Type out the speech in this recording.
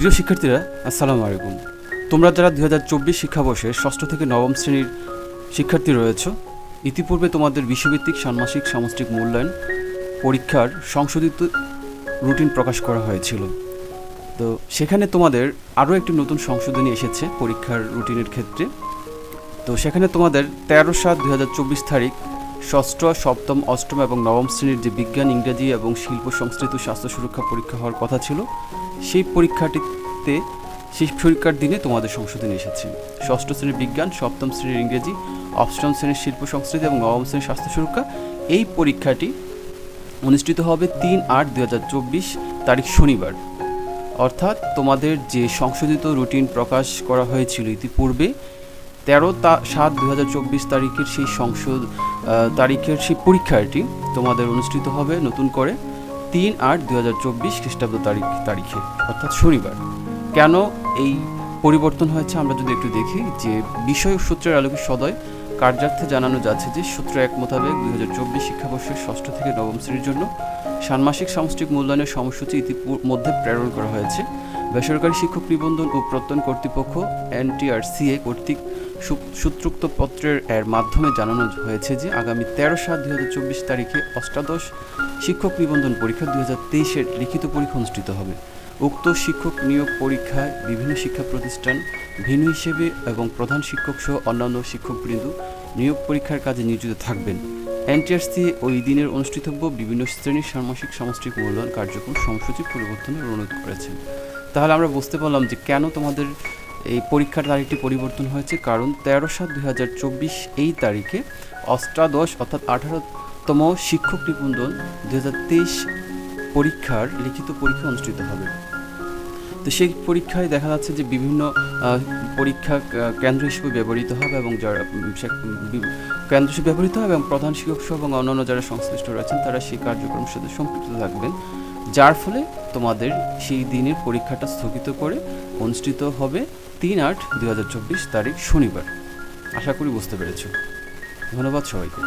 প্রিয় শিক্ষার্থীরা, আসসালামু আলাইকুম। তোমরা যারা দু হাজার চব্বিশ শিক্ষাবর্ষে ষষ্ঠ থেকে নবম শ্রেণির শিক্ষার্থী রয়েছ, ইতিপূর্বে তোমাদের বিশ্বভিত্তিক ষান্মাসিক সামষ্টিক মূল্যায়ন পরীক্ষার সংশোধিত রুটিন প্রকাশ করা হয়েছিল। তো সেখানে তোমাদের আরও একটি নতুন সংশোধনী এসেছে পরীক্ষার রুটিনের ক্ষেত্রে। তো সেখানে তোমাদের তেরো সাত দু তারিখ ষষ্ঠ, সপ্তম, অষ্টম এবং নবম শ্রেণির যে বিজ্ঞান, ইংরেজি এবং শিল্প সংস্কৃত স্বাস্থ্য সুরক্ষা পরীক্ষা হওয়ার কথা ছিল, সেই পরীক্ষাটিতে, সেই পরীক্ষার দিনে তোমাদের সংশোধনী এসেছে। ষষ্ঠ শ্রেণির বিজ্ঞান, সপ্তম শ্রেণির ইংরেজি, অষ্টম শ্রেণির শিল্প সংস্কৃতি এবং নবম শ্রেণির স্বাস্থ্য সুরক্ষা, এই পরীক্ষাটি অনুষ্ঠিত হবে তিন আট দু হাজার চব্বিশ তারিখ শনিবার। অর্থাৎ তোমাদের যে সংশোধিত রুটিন প্রকাশ করা হয়েছিল ইতিপূর্বে তেরো তা, সাত দু হাজার চব্বিশ তারিখের সেই সংসদ তারিখের সেই পরীক্ষাটি তোমাদের অনুষ্ঠিত হবে নতুন করে তিন আট দু হাজার চব্বিশ খ্রিস্টাব্দ তারিখ, তারিখে, অর্থাৎ শনিবার। কেন এই পরিবর্তন হয়েছে আমরা যদি একটু দেখি যে বিষয় সূত্রের আলোকে সদয় কার্যার্থে জানানো যাচ্ছে যে সূত্র এক মোতাবেক দুই হাজার চব্বিশ শিক্ষাবর্ষের ষষ্ঠ থেকে নবম শ্রেণির জন্য ষান্মাসিক সামষ্টিক মূল্যায়নের সময়সূচি ইতিমধ্যে প্রেরণ করা হয়েছে। বেসরকারি শিক্ষক নিবন্ধন ও প্রত্যয়ন কর্তৃপক্ষ এনটিআরসিএ কর্তৃক সূত্রোক্ত পত্রের এর মাধ্যমে জানানো হয়েছে যে আগামী তেরো সাত দুই হাজার চব্বিশ তারিখে অষ্টাদশ শিক্ষক নিবন্ধন পরীক্ষা দুই হাজার তেইশের লিখিত পরীক্ষা অনুষ্ঠিত হবে। উক্ত শিক্ষক নিয়োগ পরীক্ষায় বিভিন্ন শিক্ষা প্রতিষ্ঠান, ভিন্ন হিসেবে এবং প্রধান শিক্ষক সহ অন্যান্য শিক্ষকবৃন্দ নিয়োগ পরীক্ষার কাজে নিয়োজিত থাকবেন। এনটিআরসি ওই দিনের অনুষ্ঠিতব্য বিভিন্ন শ্রেণির ষান্মাসিক সামষ্টিক মূল্যায়ন কার্যক্রম সময়সূচি পরিবর্তনের অনুরোধ করেছেন তাহলে আমরা বুঝতে পারলাম যে কেন তোমাদের এই পরীক্ষার তারিখটি পরিবর্তন হয়েছে। কারণ তেরো সাত দুই হাজার চব্বিশ এই তারিখে অষ্টাদশ অর্থাৎ আঠারোতম শিক্ষক নিবন্ধন দুই হাজার তেইশ পরীক্ষার লিখিত পরীক্ষা অনুষ্ঠিত হবে। তো সেই পরীক্ষায় দেখা যাচ্ছে যে বিভিন্ন পরীক্ষা কেন্দ্র হিসেবে ব্যবহৃত হবে এবং যারা কেন্দ্র হিসেবে ব্যবহৃত হবে এবং প্রধান শিক্ষক সহ এবং অন্যান্য যারা সংশ্লিষ্ট রয়েছেন, তারা সেই কার্যক্রমের সাথে সম্পৃক্ত থাকবেন। যার ফলে তোমাদের সেই দিনের পরীক্ষাটা স্থগিত করে অনুষ্ঠিত হবে তিন আট দু তারিখ শনিবার। আশা করি বুঝতে পেরেছ। ধন্যবাদ সবাইকে।